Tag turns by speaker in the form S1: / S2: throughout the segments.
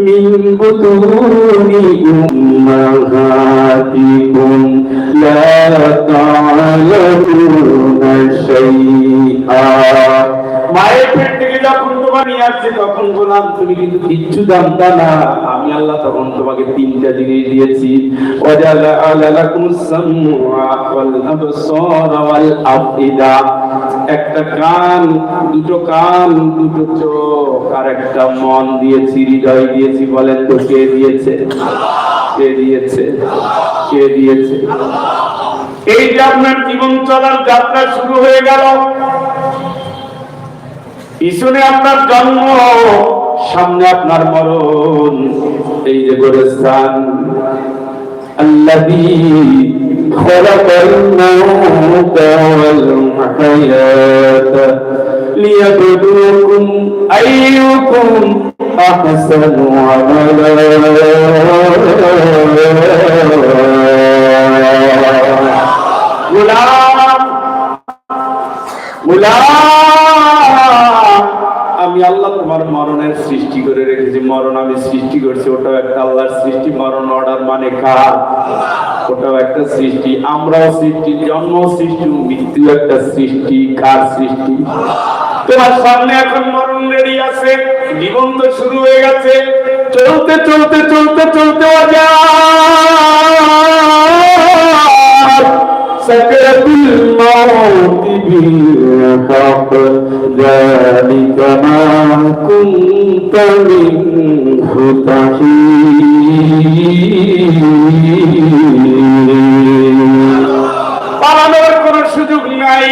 S1: من بطون أمهاتكم لا تعلمون شيئا মায়ের পেট থেকে যখন তোমার নিয়ে আসছে তখন বললাম তুমি কিন্তু কিচ্ছু জানতা না আমি আল্লাহ তখন তোমাকে তিনটা জিনিস দিয়েছি। একটা কান, দুটো কান, দুটো চোখ, আর একটা মন দিয়েছি, হৃদয় দিয়েছি, বলেন তো কে দিয়েছে? কে দিয়েছে? কে দিয়েছে? এই যে আপনার জীবন চলার যাত্রা শুরু হয়ে গেল। পিছনে আপনার জন্ম, সামনে আপনার মরণ। এই যে গোরস্থান الذي خلق الموت والحياة ليبلوكم أيكم أحسن عملا غلام গোলাম আল্লাহ তোমার মরণের সৃষ্টি করে রেখেছি। মরণ আমি সৃষ্টি করছি, ওটাও একটা আল্লাহর সৃষ্টি। মরণ অর্ডার মানে কার? ওটাও একটা সৃষ্টি। আমরাও সৃষ্টি জন্ম সৃষ্টি মৃত্যু একটা সৃষ্টি। কার সৃষ্টি? তোমার সামনে এখন মরণ রেডি আছে জীবন তো শুরু হয়ে গেছে। চলতে চলতে চলতে চলতে অজায় سكرة الموت بالحق ذلك ما كنت منه تحيد পালানোর কোন সুযোগ নাই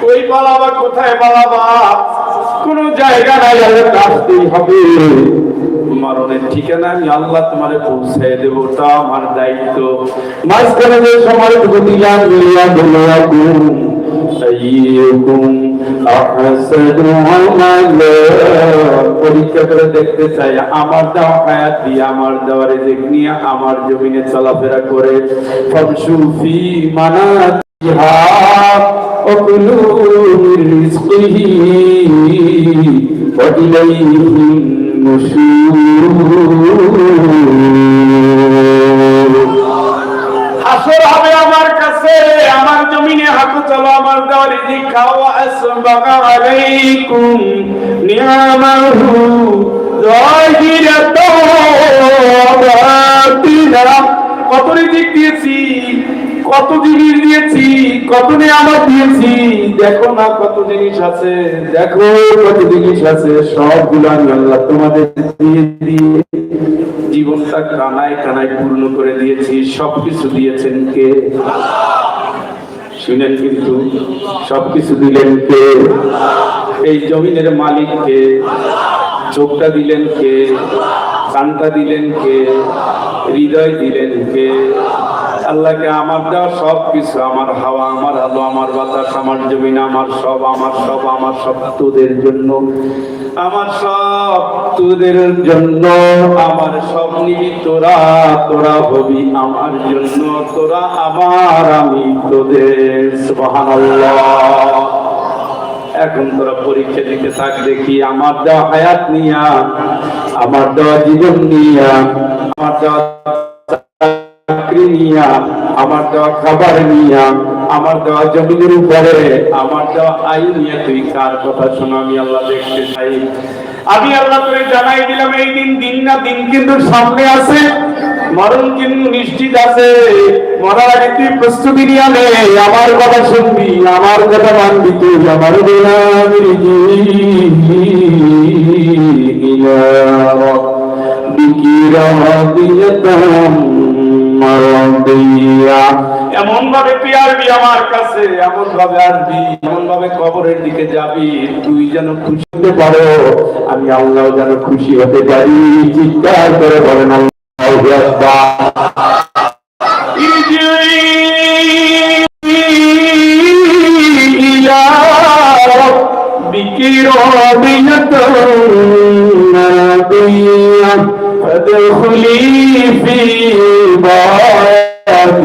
S1: কই পালাবা কোথায় পালাবা কোন জায়গা নাই আল্লাহ আসতেই হবে মরণের ঠিকানা আমি আল্লাহ তোমারে পৌঁছায় দেব তা আমার দায়িত্ব মাঝখানে যে সময়টুকু দিলাম মিলিয়া দুনিয়াকুম আইয়ুকুম আহসানু আমালা পরীক্ষা করে দেখতে চাই আমার দেওয়া হায়াত দিয়ে আমার দেওয়া রিজিক নিয়ে আমার জমিনে চলাফেরা করে ফামশু ফি মানাতিহা وكلوا من رزقه وإليه হাসর হবে আমার কাছে, আমার জমিনে হাকু চলো, আমার দেওয়া রিজিক খাও আসবাকা আলাইকুম নিয়ামাহু কত রিজিক দিয়েছি? কত জিনিস দিয়েছি, কত নিয়ামত দিয়েছি। দেখো না কত জিনিস আছে, দেখো কত জিনিস আছে, সবগুলো আমি আল্লাহ তোমাদের দিয়ে দিয়ে জীবনটা কানায় কানায় পূর্ণ করে দিয়েছি, সবকিছু দিয়েছেন কে? শুনেন কিন্তু সবকিছু দিলেন কে? এই জমিনের মালিক কে? চোখটা দিলেন কে? কানটা দিলেন কে? হৃদয় দিলেন কে? আল্লাহকে আমার দেওয়া সব কিছু আমার হাওয়া, আমার আলো, আমার বাতাস, আমার জমিন, আমার সব আমার সব আমার সব তোদের জন্য। আমার সব তোদের জন্য আমার সব নিবি তোরা তোরা হবি আমার জন্য, তোরা আমার আমি তোদের। এখন তোরা পরীক্ষা দিতে থাক, দেখি আমার দেওয়া হায়াত নিয়া, আমার দেওয়া জীবন নিয়া, আমার দেওয়া চাকরি নিয়া, আমার দেওয়া খাবার নিয়া, আমার দেওয়া জমিনের উপরে, আমার দেওয়া আই নিয়ে তুই কার কথা শোনা? আমি আল্লাহ দেখতে চাই। আমি আল্লাহ তোরে জানাই দিলাম, এই দিন দিন না দিন কিন্তু সামনে আছে। মরণ কিন্তু নিশ্চিত আছে। মরার আগে তুই প্রস্তুতি নিয়ে আমার কথা শুনবি, আমার কথা মানবি তুই, আমার গোলামের এমন ভাবে তুই আসবি আমার কাছে এমন ভাবে আসবি এমন ভাবে কবরের দিকে যাবি তুই যেন খুশি হতে পারো আমি আল্লাহ যেন খুশি হতে পারি চিৎকার করে বলেন আল্লাহু আকবার إلى ربك راضية مرضية فادخلي في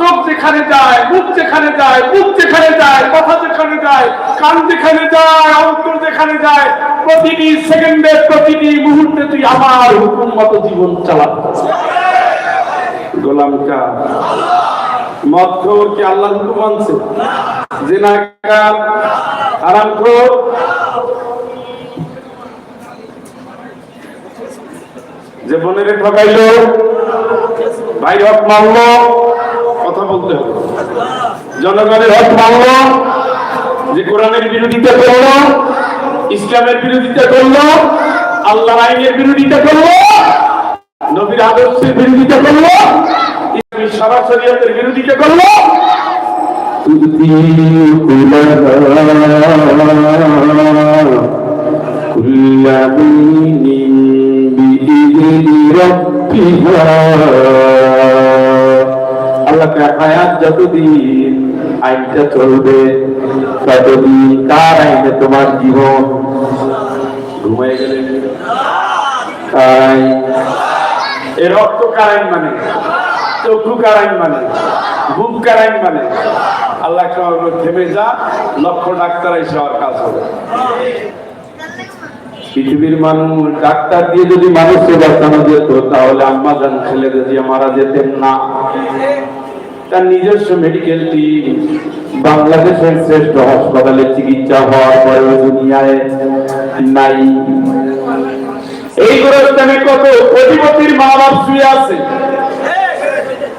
S1: চোখ যেখানে যায়, মুখ যেখানে যায় মুখ যেখানে যায় কথা যেখানে যায়, কান যেখানে যায়, অন্তর যেখানে যায়, প্রতিটি সেকেন্ডে প্রতিটি মুহূর্তে তুই আমার হুকুম মতো জীবন চালাতে গোলাম কা। মদ খোর কি আল্লাহ হুকুম আনছে জিনাকার আরাম খোর? যে বোনের ঠকাইলো, ভাই হক মানলো কথা বলতে হবে জনগণের হক মানলো যে কোরআনের বিরোধিতা করলো ইসলামের বিরোধিতা করলো আল্লাহ আইনের বিরোধিতা করলো নবীর আদর্শের বিরোধিতা করলো ইসলামী সরাসরিয়াতের বিরোধিতা করলো كل مين بإذن ربها আল্লাহকে হায়াত যতদিন আইনটা চলবে, ততদিন কার আইনে তোমার জীবন। ঘুমাই গেলে? আইন এ রক্ত কারাইন মানে? চক্ষু কারাইন মানে? বুক কারাইন মানে? আল্লাহ থেমে যা লক্ষ ডাক্তার এসে কাজ হবে। পৃথিবীর মানুষ ডাক্তার দিয়ে যদি মানুষকে বাঁচানো যেত, তাহলে আম্মা জান খালেদা জিয়া মারা যেতেন না। তার নিজস্ব মেডিকেল টিম বাংলাদেশের শ্রেষ্ঠ হাসপাতালে চিকিৎসা হওয়ার পরেও দুনিয়ায় নাই। এই গোরস্থানে কত কোটিপতির মা বাপ শুয়ে আছে?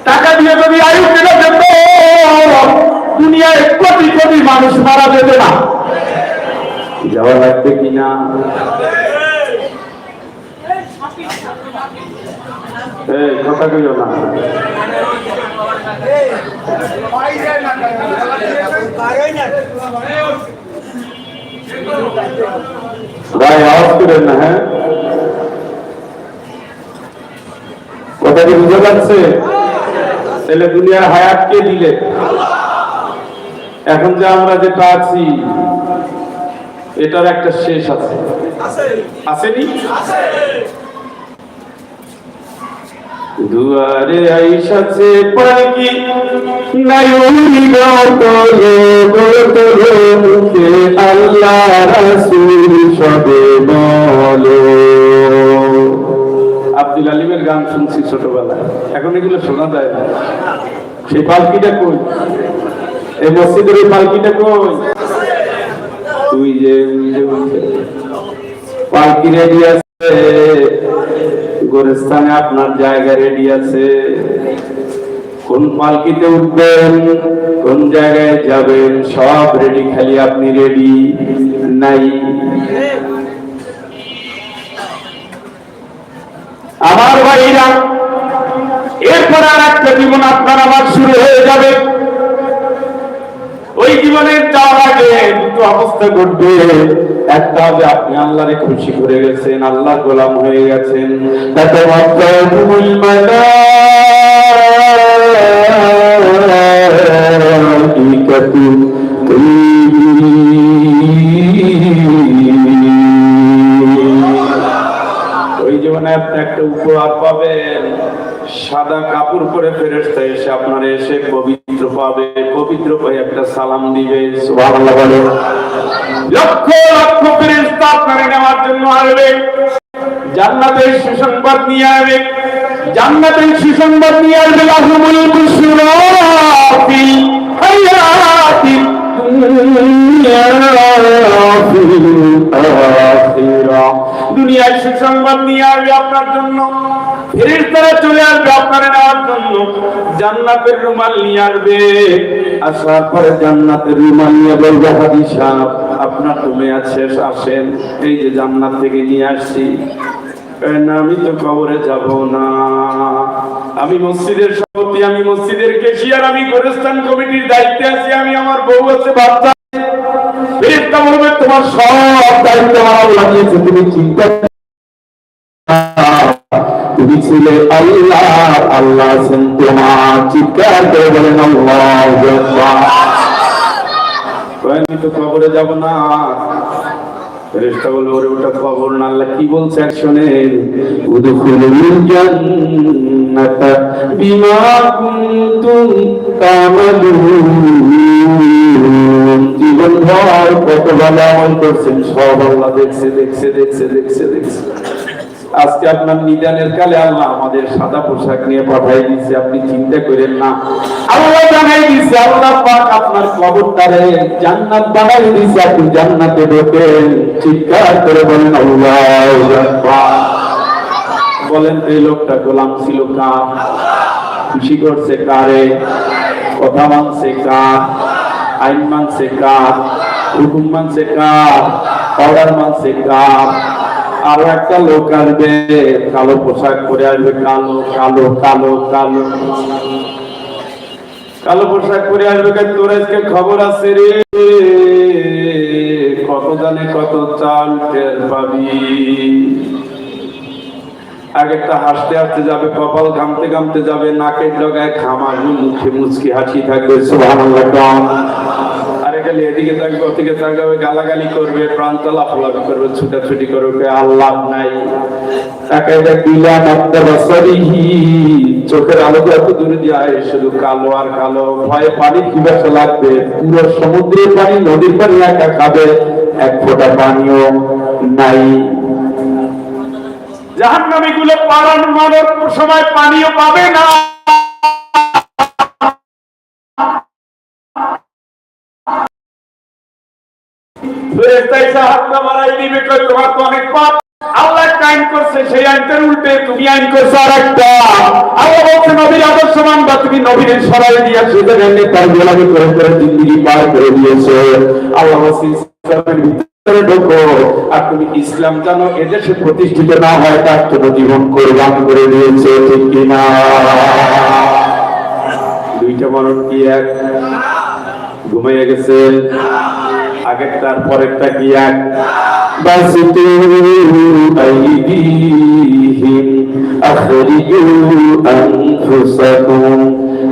S1: টাকা দিয়ে যদি আয়ু কেনা যেত, দুনিয়ায় কোটি কোটি মানুষ মারা যেত না। যাওয়া লাগবে কিনা এই কথা কইও না ভাই আওয়াজ করেন না হ্যাঁ কথা কি বুঝে যাচ্ছে তাহলে দুনিয়ার হায়াত কে দিলে এখন যে আমরা যেটা আছি এটার একটা শেষ আছে। আসেনি? দুয়ারে আইসাছে পাখি নায়ুনি মুখে আল্লাহ রাসূল সবে বলো। আব্দুল আলিমের গান শুনছি ছোটবেলায়। এখন এগুলো শোনা যায় না। সেই পালকিটা কই? এই মসজিদের ওই পালকিটা কই? গোরস্থানে আপনার জায়গা রেডি আছে। কোন পালকিতে উঠবেন, কোন জায়গায় যাবেন, সব রেডি খালি আপনি রেডি নাই। আমার ভাইরা, এরপর আর একটা জীবন আপনার আমার শুরু হয়ে যাবে। ওই জীবনের যাওয়ার আগে দুটো অবস্থা ঘটবে। একটা হবে আপনি আল্লাহরে খুশি করে গেছেন আল্লাহ গোলাম হয়ে গেছেন। তাতে একটা সালাম দিবে লক্ষ লক্ষ ফেরেশতা আপনারে নেওয়ার জন্য আসবে। জান্নাতের সুসংবাদ নিয়ে আসবে। জান্নাতের সুসংবাদ নিয়ে আসবে দুনিয়ায় সুসংবাদ নিয়ে আসবে আপনার জন্য। চলে আসবে নেওয়ার জন্য। জান্নাতের রুমাল নিয়ে আসবে। আসার পরে জান্নাতের রুমাল নিয়ে বলবে সাহেব, আপনার তুমি আছে আসেন। এই যে জান্নাত থেকে নিয়ে আসছি। আমি তো কবরে যাব না। আমি মসজিদের সভাপতি, আমি মসজিদের কেশিয়ার, আমি গোরস্থান কমিটির দায়িত্বে আছি, আমি আমার বউ আছে, বাচ্চা তোমার সব দায়িত্ব আমার দিয়েছে তুমি চিন্তা তুমি ছিলে আল্লাহ। আল্লাহ আছেন তোমার চিৎকার করে বলেন আল্লাহু আমি তো কবরে যাব না। ফেরেশতা ওরে ওটা কবর না আল্লাহ কি বলছে শোনেন? উদখুলুল জান্নাতা বিমা কুনতুম তামালুন। জীবন ভর কত ভালো আমল করছেন সব আল্লাহ দেখছে দেখছে দেখছে দেখছে দেখছে। আজকে আপনার নিদানের কালে আল্লাহ আমাদের সাদা পোশাক নিয়ে পাঠাই দিচ্ছে আপনি চিন্তা করেন না। আল্লাহ জানাই দিচ্ছে আল্লাহ পাক আপনার কবরটারে জান্নাত বানাই দিচ্ছে আপনি জান্নাতে ঢোকেন। চিৎকার করে বলেন, আল্লাহু বলেন, এই লোকটা গোলাম ছিল কার? খুশি করছে কারে? কথা মানছে কার? আইন মানছে কার? হুকুম মানছে কার? অর্ডার মানছে কার? আরও একটা লোক আসবে কালো পোশাক পরে আসবে, কালো কালো কালো কালো। কালো পোশাক পরে আসবে তোর আজকে খবর আছে রে। কত জানে কত চাল টের পাবি। আগেরটা হাসতে হাসতে যাবে, কপাল ঘামতে ঘামতে যাবে, নাকের ডগায় আসবে মুখে মুচকি হাসি থাকবে। সুবহানাল্লাহ আরে এদিকে থাকবে, ওদিকে থাকবে গালাগালি করবে প্রাণ লাফালাফি করবে, ছুটাছুটি করবে আল্লাহ নাই। তাকে দিলাম আত্মাবাসারিহি চোখের আলো এত দূরে যায়, শুধু কালো আর কালো। ভয়ে পানি পিপাসা লাগবে, পুরো সমুদ্রের পানি নদীর পানি একা খাবে, এক ফোঁটা পানিও নাই। জাহান্নামী গুলো পালন মরার সময় পানিও পাবে না। দিবে কই তোমার তো অনেক পাপ। আল্লাহ করছে, সেই আইনটার উল্টে তুমি আইন করছ আর আল্লাহ বলছে, নবীর তুমি নবীর সরাই দিয়া সেটা জানে তার গোলামি করে করে পার করে দিয়েছ। আল্লাহ আর তুমি ইসলাম জানো, এদেশে প্রতিষ্ঠিত না হয়, তার জন্য জীবন কোরবান করে দিয়েছে, ঠিক কিনা দুইটা মরণ কি এক? ঘুমাইয়া গেছে? আগেরটার পরেরটা কি এক? বাসিতু আখরিজু আনফুসাকুম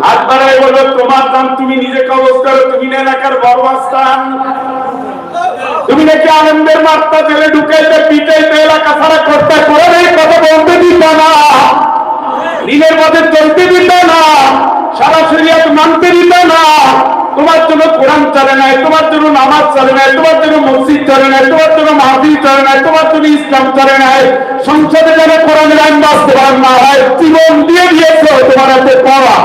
S1: হাত বাড়াই বলো তোমার তুমি নিজে কবজ করো, তুমি তুমি নাকি আনন্দের মাত্রা জেলে ঢুকাইতে, পিটাইতে, এলাকা ছাড়া করতে করে কথা বলতে দিত না। দিনের পথে চলতে দিত না। সারা শরীয়ত মানতে দিত না। তোমার জন্য কোরআন চলে নাই, তোমার জন্য নামাজ চলে নাই, তোমার জন্য মসজিদ চলে নাই, তোমার জন্য মাহফিল চলে নাই, তোমার জন্য ইসলাম চলে নাই। সংসদে যেন কোরআনের আইন বাস্তবায়ন না হয়, জীবন দিয়ে দিয়েছ তোমার হাতে পাওয়া।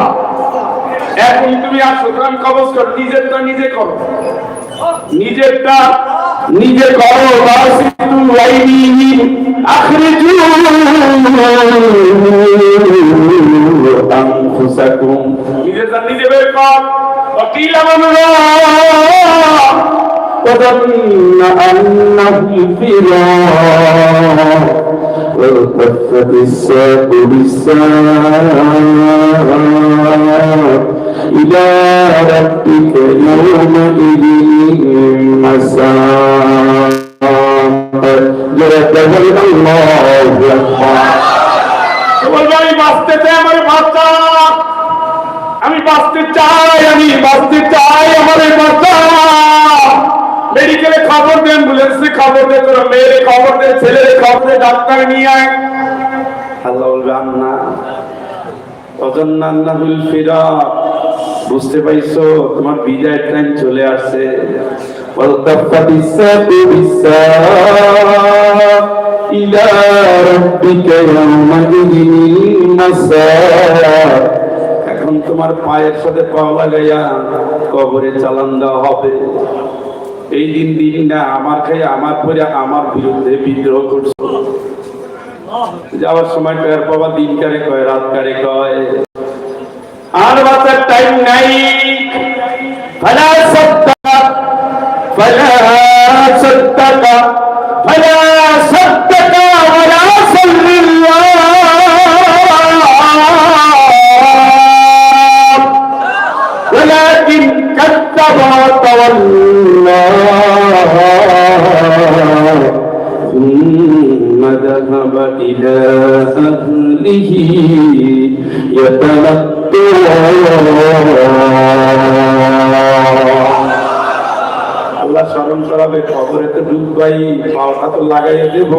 S1: এখন তুমি আর সুতরাং কবজ করো, নিজেরটা নিজে করো। নিজেরটা নিজে করো أيديهم أخرجوا أنفسكم إذا سنجد بكم وقيل من وظن أنهم فراق والتفت الساق بالساق إلى ربك يومئذ المساق আমি বাঁচতে চাই, আমার বাচ্চা। আমি বাঁচতে চাই, আমি বাঁচতে চাই, আমার বাচ্চা। মেডিকেলে খবর দেন অ্যাম্বুলেন্সে খবর দে, তোর মেয়েরে খবর দে, ছেলের খবর দে, ডাক্তার নিয়ে আয়। অজন্নান্নাহুল ফিরা বুঝতে পাইছো, তোমার বিদায়ের টাইম চলে আসছে। والتفت الساق بالساق إلى ربك يومئذ المساق এখন তোমার পায়ের সাথে পা লাগাইয়া কবরে চালান দেওয়া হবে এই দিন দিন না আমার খাই আমার পরে আমার বিরুদ্ধে বিদ্রোহ করছো যাওয়ার সময় টের পাবা দিন কারে কয় রাত কারে কয় আর বাঁচার টাইম নাই فلا صدق فلا صدق فلا صدق ولا صلى الله ولكن كذب وتولى ثم ذهب إلى أهله يتمتعون ডুববাই পাওয়াটা তো লাগাইয়ে দেব।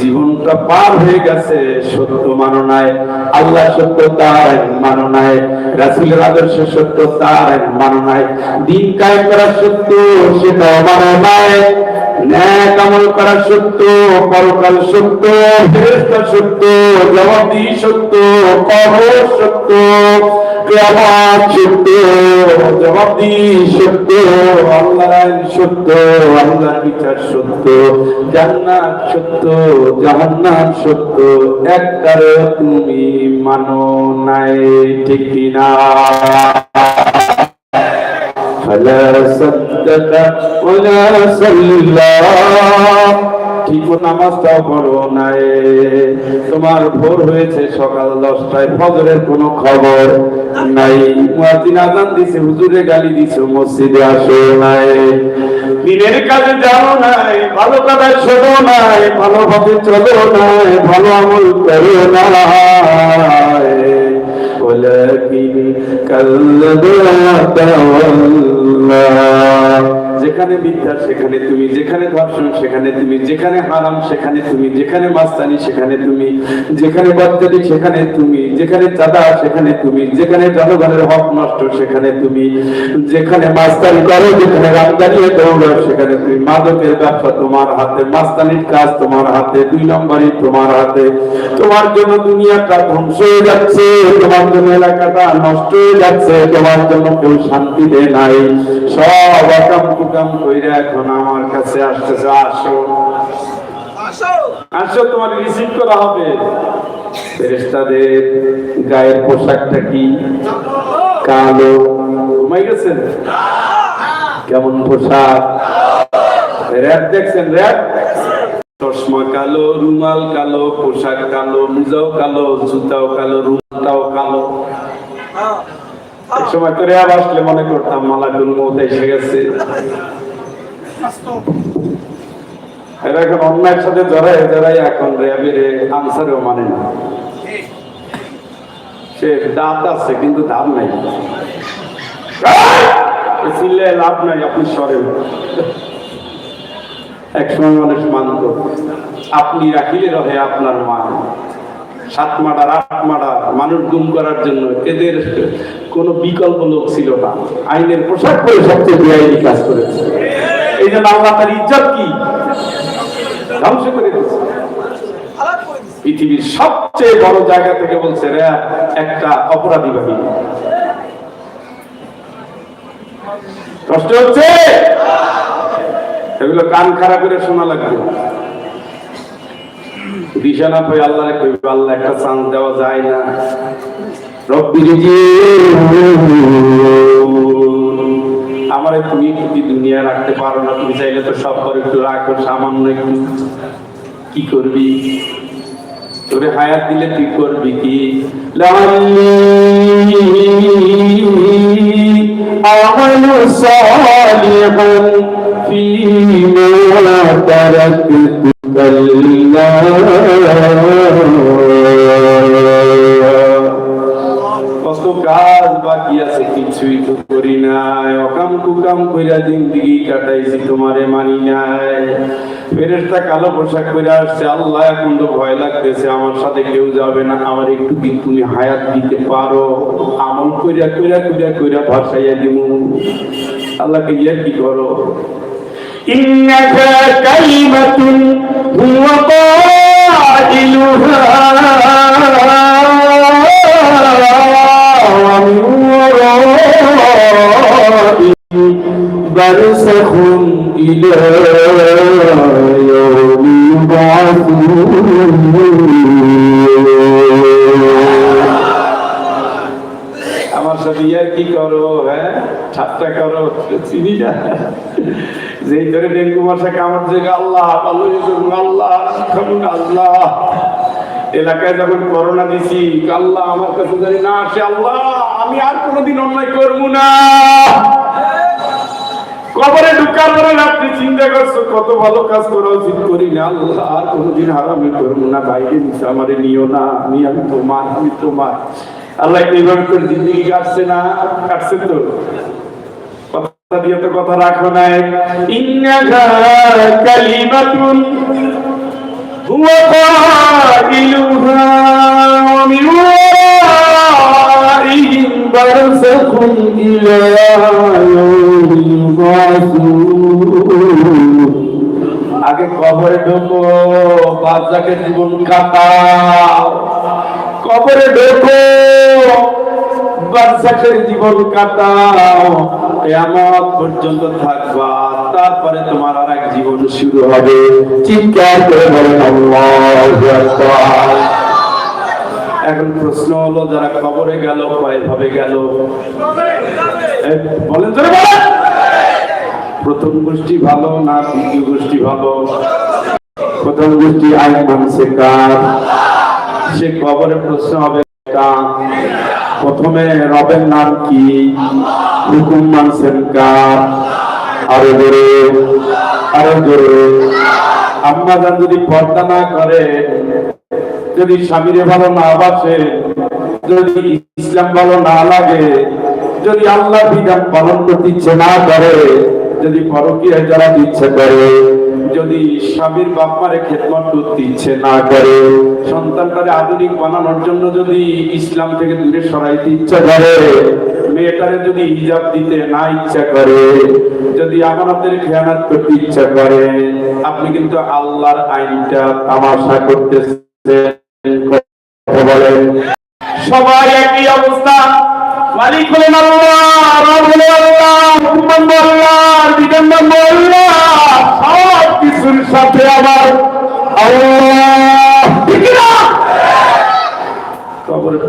S1: জীবনটা পার হয়ে গেছে, সত্য মানো নাই, আল্লাহ সত্য তার মানো নাই, রাসুলের আদর্শ সত্য তার মানো নাই, দিন কায়েম করা সত্য সেটাও মানো করা সত্য বিচার জান্নাত সত্য জাহান্নাম সত্য একটারে তুমি মানো নাই ঠিক কিনা فلا صدق ولا صلى ঠিক নামাজটাও পড়ো নাই তোমার ভোর হয়েছে সকাল দশটায় ফজরের কোনো খবর নাই মুয়াজ্জিন আজান দিছে হুজুরে গালি দিছে মসজিদে আসো নাই দিনের কাজে যাও নাই ভালো কাজে ছোট নাই ভালো ভাবে চলো নাই ভালো আমল করো নাই ولكن كذب وتولى যেখানে বিদ্যা সেখানে তুমি যেখানে ধর্ষণ, সেখানে তুমি যেখানে হারাম, সেখানে তুমি যেখানে মাস্তানি সেখানে তুমি যেখানে বাচ্চাটি সেখানে তুমি যেখানে চাঁদা, সেখানে তুমি যেখানে জনগণের হক নষ্ট, সেখানে তুমি যেখানে মাস্তানি করো, যেখানে রামদানিয়ে দৌড়াও, সেখানে তুমি মাদকের ব্যবসা তোমার হাতে মাস্তানির কাজ তোমার হাতে, দুই নম্বরই তোমার হাতে। তোমার জন্য দুনিয়াটা ধ্বংস হয়ে যাচ্ছে, তোমার জন্য এলাকাটা নষ্ট হয়ে যাচ্ছে, তোমার জন্য কেউ শান্তি দেয় নাই। সব আকাম কুকাম কইরা এখন আমার কাছে আসতেছে আসো। আসো। তোমার রিসিভ করা হবে। ফেরেশতাদের গায়ের পোশাকটা কি? কালো। ঘুমাই গেছেন? কেমন পোশাক? র্যাপ দেখছেন র্যাপ চশমা কালো রুমাল কালো পোশাক কালো মুজাও কালো জুতাও কালো রুমালটাও কালো। এক সময় তো র্যাব আসলে মনে করতাম এসে গেছে। এরা এখন সাথে জড়াই এখন আনসারেও মানে না। সে দাঁত আছে, কিন্তু দাম নাই। লাভ নাই, আপনি সরেন। এক সময় মানুষ মানত, আপনি রাখিলে রহে আপনার মান। সাত মার্ডার আট মার্ডার মানুষ গুম করার জন্য এদের কোনো বিকল্প লোক ছিল না। আইনের পোশাক পরে সবচেয়ে বেআইনি কাজ করেছে। এই জন্য আল্লাহ তার ইজ্জত কি? ধ্বংস করে দিয়েছে। পৃথিবীর সবচেয়ে বড় জায়গা থেকে বলছে রে, একটা অপরাধী বাহিনী। কষ্ট হচ্ছে? এগুলো কান খারাপ করে শোনা লাগবে দিশা না পাই আল্লাহ কইবে আল্লাহ একটা চান্স দেওয়া যায় না রব্বি আমারে তুমি যদি দুনিয়া রাখতে পারো না তুমি চাইলে তো সব করে একটু রাখো সামান্য একটু কি করবি তোরে হায়াত দিলে তুই করবি কি أعمل صالحا فيما تركت কত কাজ বাকি আছে, কিছুই করি নাই। অকাম কুকাম কইরা জিন্দিগি কাটাইছি, তোমারে মানি নাই। ফেরেশতা কালো পোশাক পরে আসছে, আল্লাহ এখন ভয় লাগতেছে, আমার সাথে কেউ যাবে না, আমার একটু দিন তুমি হায়াত দিতে পারো? আমল কইরা কইরা কইরা কইরা ভাসাইয়া দিব আল্লাহকে ইয়া কি করো? إنك كلمة هو قائلها ومن ورائهم برزخ إلى يوم يبعثون আমার সাথে ইয়ার কি করো হ্যাঁ ঠাট্টা করো চিনি না যেই ধরে ডেঙ্গু মশা কামড় যে আল্লাহ ভালো আল্লাহ আল্লাহ। এলাকায় যখন করোনা দিছি, আল্লাহ আমার কাছে জানি না আসে, আল্লাহ, আমি আর কোনোদিন অন্যায় করব না। কবরে ঢুকার পরে আপনি চিন্তা করছ, কত ভালো কাজ করা উচিত করি না, আল্লাহ, আর কোনোদিন হারামি করব না। বাইরে নিচে আমারে নিও না, আমি আমি তোমার আমি তোমার। আল্লাহ এইভাবে করে জিন্দগি কাটছে না, কাটছে তো। দিয়ে তো কথা রাখো নাই ইন্নাকা আগে কবরে ঢোকো বাচ্চাকে জীবন কাটা কবরে ঢোকো জীবন কাটাও পর্যন্ত থাকবা, তারপরে তোমার আর এক জীবন শুরু হবে। চিৎকার করে বলেন এখন প্রশ্ন হলো, যারা গেল, কয় ভাবে গেল? বলেন প্রথম গোষ্ঠী ভালো না দ্বিতীয় গোষ্ঠী ভালো? প্রথম গোষ্ঠী আইন মানছে কার? সে কবরে প্রশ্ন হবে প্রথমে রবের নাম কি? হুকুম মানছেন কার আরও জোরে। আরও জোরে। আম্মা যান যদি পর্দা না করে, যদি স্বামীরে ভালো না বাসে, যদি ইসলাম ভালো না লাগে, যদি আল্লাহ বিধান পালন করতে ইচ্ছে না করে, যদি পরকীয় যারা ইচ্ছে করে যদি স্বামীর বাপমারে খেদমত করতে ইচ্ছে না করে, সন্তানটারে আধুনিক বানানোর জন্য যদি ইসলাম থেকে দূরে সরাইতে ইচ্ছা করে, মেয়েটারে যদি হিজাব দিতে না ইচ্ছা করে, যদি আমাদের খেয়ানাত করতে ইচ্ছা করে, আপনি কিন্তু আল্লাহর আইনটা তামাশা করতেছেন। বলেন। সবাই একই অবস্থা। মালিক হলেন আল্লাহ হলেন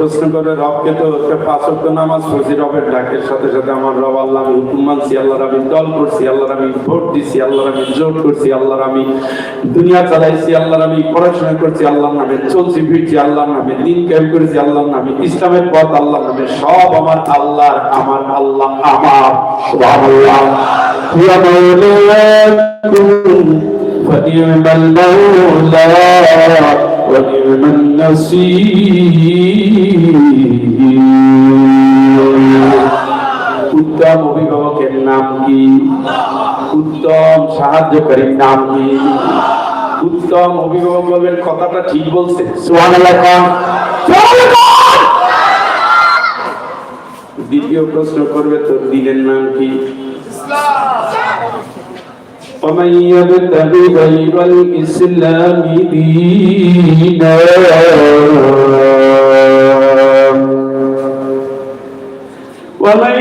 S1: প্রশ্ন করে রবকে তো একটা পাঁচ ওয়াক্ত নামাজ পড়ছি রবের ডাকের সাথে সাথে আমার রব আল্লাহ আমি হুকুম মানছি আল্লাহর আমি দল করছি আল্লাহর আমি ভোট দিছি আল্লাহর আমি জোট করছি আল্লাহর আমি দুনিয়া চালাইছি আল্লাহর আমি পড়াশোনা করছি আল্লাহর নামে চলছি ফিরছি আল্লাহর নামে দিন ক্যাম্প করেছি আল্লাহর নামে ইসলামের পথ আল্লাহর নামে সব আমার আল্লাহর আমার আল্লাহ আমার সুবহানাল্লাহ হুয়া মাওলাকুম فنعم المولى ونعم النصير উত্তম অভিভাবকের নাম কি উত্তম সাহায্যকারীর নাম কি উত্তম অভিভাবক বলবেন কথাটা ঠিক বলছে সুবহানাল্লাহ খান দ্বিতীয় প্রশ্ন করবে তো দিনের নাম কি ومن يبتغي غير الإسلام دينا. ومن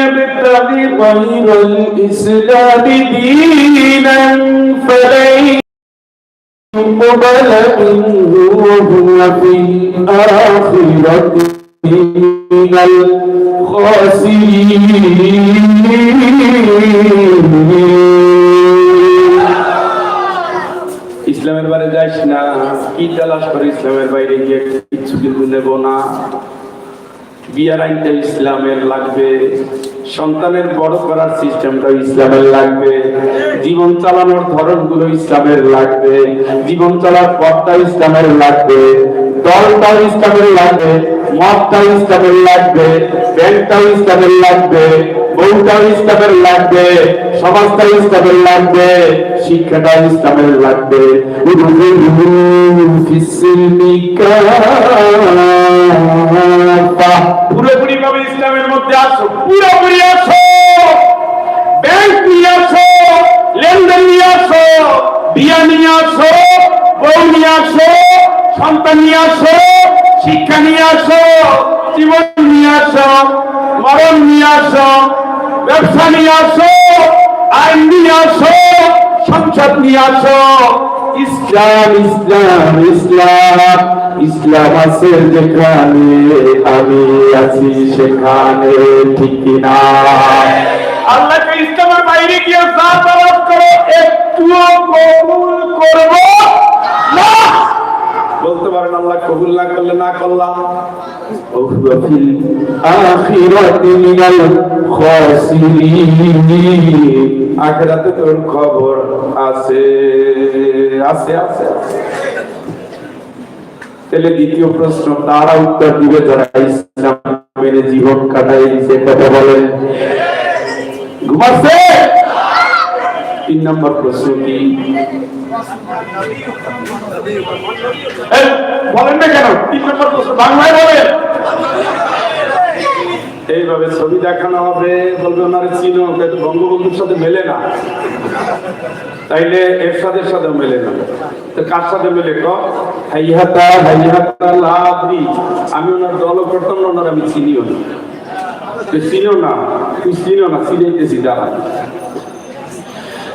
S1: يبتغي غير الإسلام دينا فلن يقبل منه وهو في الآخرة من الخاسرين. না, কি তালাশ করে ইসলামের বাইরে গিয়ে কিছু কিন্তু নেব না। বিয়ার আইনটা ইসলামের লাগবে, সন্তানের বড় করার সিস্টেমটা ইসলামের লাগবে, জীবন চালানোর ধরনগুলো ইসলামের লাগবে, জীবন চালার পথটা ইসলামের লাগবে, দলটাও ইসলামের লাগবে। মতটাও ইসলামের লাগবে ব্যাংকটাও ইসলামের লাগবে বউটাও ইসলামের লাগবে সমাজটাও ইসলামের লাগবে শিক্ষাটাও ইসলামের লাগবে। পুরোপুরি মধ্যে আসো, পুরোপুরি আসো। ব্যাংক নিয়ে আসো, লেনদেন নিয়ে আসো, সন্তান নিয়ে আসো শিক্ষা নিয়ে আসো, জীবন নিয়ে আসো, মরণ নিয়ে আসো, ব্যবসা নিয়ে আসো, আইন নিয়ে আসো, সংসদ নিয়ে আসো। ইসলাম ইসলাম ইসলাম ইসলাম আছে যেখানে আমি আছি সেখানে ঠিক কিনা। আল্লাহকে ইসলামের বাইরে গিয়ে যা করো, একটুও কবুল করব না বলতে পারেন আল্লাহ কবুল না করলে না করলাম। দ্বিতীয় প্রশ্ন তারা উত্তর দিবে? যারা ইসলাম মেনে জীবন কাটাই সে কথা বলেন। ঘুমাচ্ছে? তিন নম্বর প্রশ্ন কি এই, বলেন না কেন? তিন নম্বর প্রশ্ন বাংলায় বলেন। এইভাবে ছবি দেখানো হবে বলবে ওনারে চিনো কিন্তু বঙ্গবন্ধুর সাথে মেলে না। তাইলে এরশাদের সাথে মেলে না। তো কার সাথে মেলে ক? হাইহাতা লাভরি আমি ওনার দল করতাম না ওনার আমি চিনিও না। তুই চিনো না তুই চিনো না চিনাইতেছি দাঁড়া।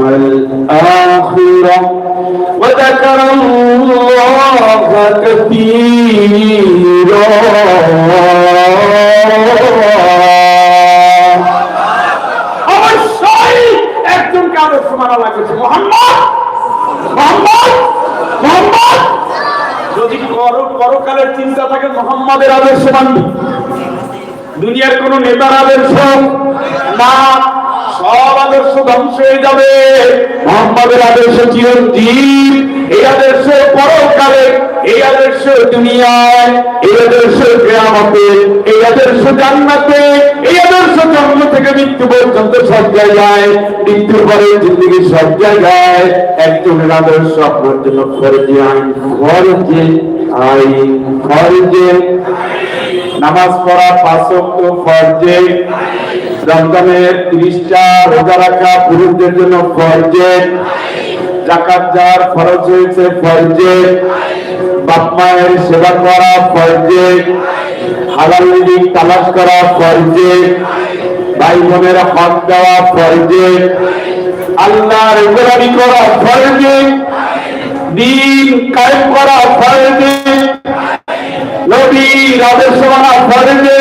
S1: الآخر وذكر الله كثيرا অবশ্যই একজনকে আদর্শ মানা লাগছে মোহাম্মদ মোহাম্মদ মোহাম্মদ যদি পর পরকালের চিন্তা থাকে মোহাম্মদের আদর্শ মানবি দুনিয়ার কোন নেতার আদর্শ না সব আদর্শ ধ্বংস হয়ে যাবে। মোহাম্মদের আদর্শ চিরঞ্জীব, এই আদর্শ পরকালে এই আদর্শ দুনিয়ায়, এই আদর্শ গ্রামতে এই আদর্শ জান্নাতে, এই আদর্শ জন্ম থেকে মৃত্যু পর্যন্ত সব জায়গায়, মৃত্যুর পরে জিন্দগি সব জায়গায়, একজনের আদর্শ আপনার জন্য ফরজে, আইন ফরজে আইন ফরজে। নামাজ পড়া পাঁচ ফরজে। রমজানের তিরিশটা রোজা রাখা পুরুষদের জন্য ফরজে। জাকাত যার খরচ হয়েছে ফরজে। বাপ মায়ের সেবা করা ফরজে। হালাল রিজিক তালাশ করা ফরজে। ভাই বোনের হক দেওয়া ফরজে। আল্লাহর গোলামি করা ফরজে। দিন কায়েম করা ফরজে। নবীর আদর্শ মানা ফরজে।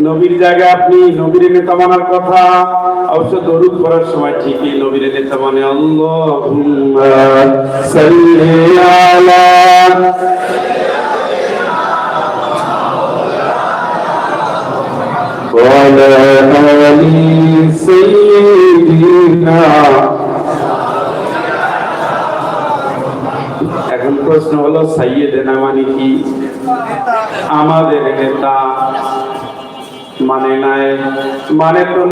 S1: নবীর জায়গায় আপনি নবীর নেতা মানার কথা, অবশ্য দরুদ পড়ার সময় ঠিকই নবীর নেতা মানে এখন প্রশ্ন হলো সাইয়েদেনা মানে কি? আমাদের নেতা মানে নাই মানে তো